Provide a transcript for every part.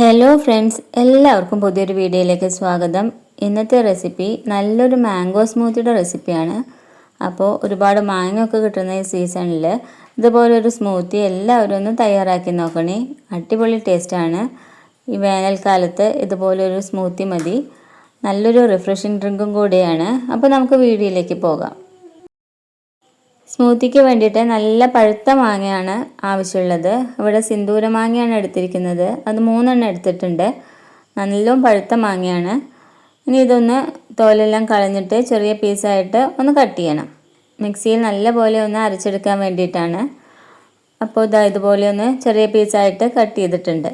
Hello friends എല്ലാവർക്കും പുതിയൊരു വീഡിയോയിലേക്ക് സ്വാഗതം. ഇന്നത്തെ റെസിപ്പി നല്ലൊരു മാംഗോ സ്മൂത്തിയുടെ റെസിപ്പിയാണ് അപ്പോൾ ഒരുപാട് മാങ്ങ ഒക്കെ കിട്ടുന്ന ഈ സീസണിൽ ഇതുപോലൊരു സ്മൂത്തി എല്ലാവരും ഒന്ന് തയ്യാറാക്കി നോക്കണേ. അടിപൊളി ടേസ്റ്റാണ് ഈ വേനൽക്കാലത്ത് ഇതുപോലൊരു സ്മൂത്തി മതി. നല്ലൊരു റിഫ്രഷിംഗ് ഡ്രിങ്കും കൂടിയാണ്. അപ്പോൾ നമുക്ക് വീഡിയോയിലേക്ക് പോകാം. സ്മൂത്തിക്ക് വേണ്ടിയിട്ട് നല്ല പഴുത്ത മാങ്ങയാണ് ആവശ്യമുള്ളത്. ഇവിടെ സിന്ദൂര മാങ്ങയാണ് എടുത്തിരിക്കുന്നത്. അത് മൂന്നെണ്ണം എടുത്തിട്ടുണ്ട്. നല്ലോണം പഴുത്ത മാങ്ങയാണ്. ഇനി ഇതൊന്ന് തോലെല്ലാം കളഞ്ഞിട്ട് ചെറിയ പീസായിട്ട് ഒന്ന് കട്ട് ചെയ്യണം. മിക്സിയിൽ നല്ല പോലെ ഒന്ന് അരച്ചെടുക്കാൻ വേണ്ടിയിട്ടാണ്. അപ്പോൾ ഇതാ ഇതുപോലെ ഒന്ന് ചെറിയ പീസായിട്ട് കട്ട് ചെയ്തിട്ടുണ്ട്.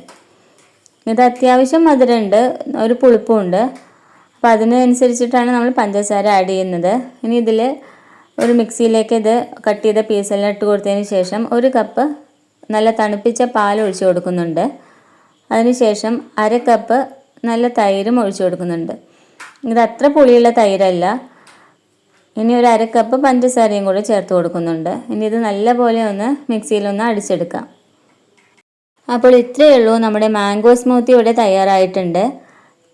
ഇത് അത്യാവശ്യം മധുരമുണ്ട്. ഒരു പുളിപ്പുമുണ്ട് അപ്പോൾ അതിനനുസരിച്ചിട്ടാണ് നമ്മൾ പഞ്ചസാര ആഡ് ചെയ്യുന്നത്. ഇനി ഇതിൽ ഒരു മിക്സിയിലേക്ക് ഇത് കട്ട് ചെയ്ത പീസെല്ലാം ഇട്ട് കൊടുത്തതിന് ശേഷം ഒരു കപ്പ് നല്ല തണുപ്പിച്ച പാൽ ഒഴിച്ചു കൊടുക്കുന്നുണ്ട്. അതിനുശേഷം അര കപ്പ് നല്ല തൈരും ഒഴിച്ചു കൊടുക്കുന്നുണ്ട്. ഇത് അത്ര പുളിയുള്ള തൈരല്ല. ഇനി ഒരു അര കപ്പ് പഞ്ചസാരയും കൂടി ചേർത്ത് കൊടുക്കുന്നുണ്ട്. ഇനി ഇത് നല്ലപോലെ ഒന്ന് മിക്സിയിലൊന്ന് അടിച്ചെടുക്കാം. അപ്പോൾ ഇത്രയേ ഉള്ളൂ നമ്മുടെ മാംഗോ സ്മൂത്തി ഇവിടെ തയ്യാറായിട്ടുണ്ട്.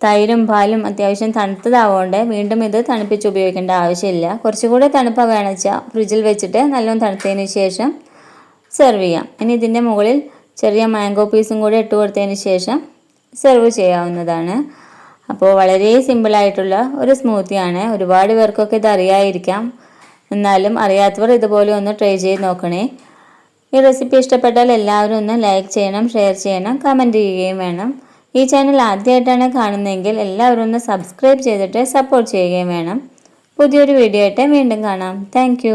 തൈരും പാലും അത്യാവശ്യം തണുത്തതാവുകൊണ്ട് വീണ്ടും ഇത് തണുപ്പിച്ച് ഉപയോഗിക്കേണ്ട ആവശ്യമില്ല. കുറച്ചുകൂടെ തണുപ്പ് വേണച്ചാൽ ഫ്രിഡ്ജിൽ വെച്ചിട്ട് നല്ലോണം തണുത്തതിന് ശേഷം സെർവ് ചെയ്യാം. ഇനി ഇതിന്റെ മുകളിൽ ചെറിയ മാംഗോ പീസും കൂടി ഇട്ട് കൊടുത്തതിന് ശേഷം സെർവ് ചെയ്യാവുന്നതാണ്. അപ്പോൾ വളരെ സിമ്പിളായിട്ടുള്ള ഒരു സ്മൂത്തിയാണ്. ഒരുപാട് പേർക്കൊക്കെ ഇത് അറിയാതിരിക്കാം എന്നാലും അറിയാത്തവർ ഇതുപോലെ ഒന്ന് ട്രൈ ചെയ്ത് നോക്കണേ. ഈ റെസിപ്പി ഇഷ്ടപ്പെട്ടാൽ എല്ലാവരും ഒന്ന് ലൈക്ക് ചെയ്യണം ഷെയർ ചെയ്യണം കമന്റ് ചെയ്യുകയും വേണം. ഈ ചാനൽ ആദ്യമായിട്ടാണ് കാണുന്നതെങ്കിൽ എല്ലാവരും ഒന്ന് സബ്സ്ക്രൈബ് ചെയ്തിട്ട് സപ്പോർട്ട് ചെയ്യുകയും വേണം. പുതിയൊരു വീഡിയോ ആയിട്ട് വീണ്ടും കാണാം. താങ്ക്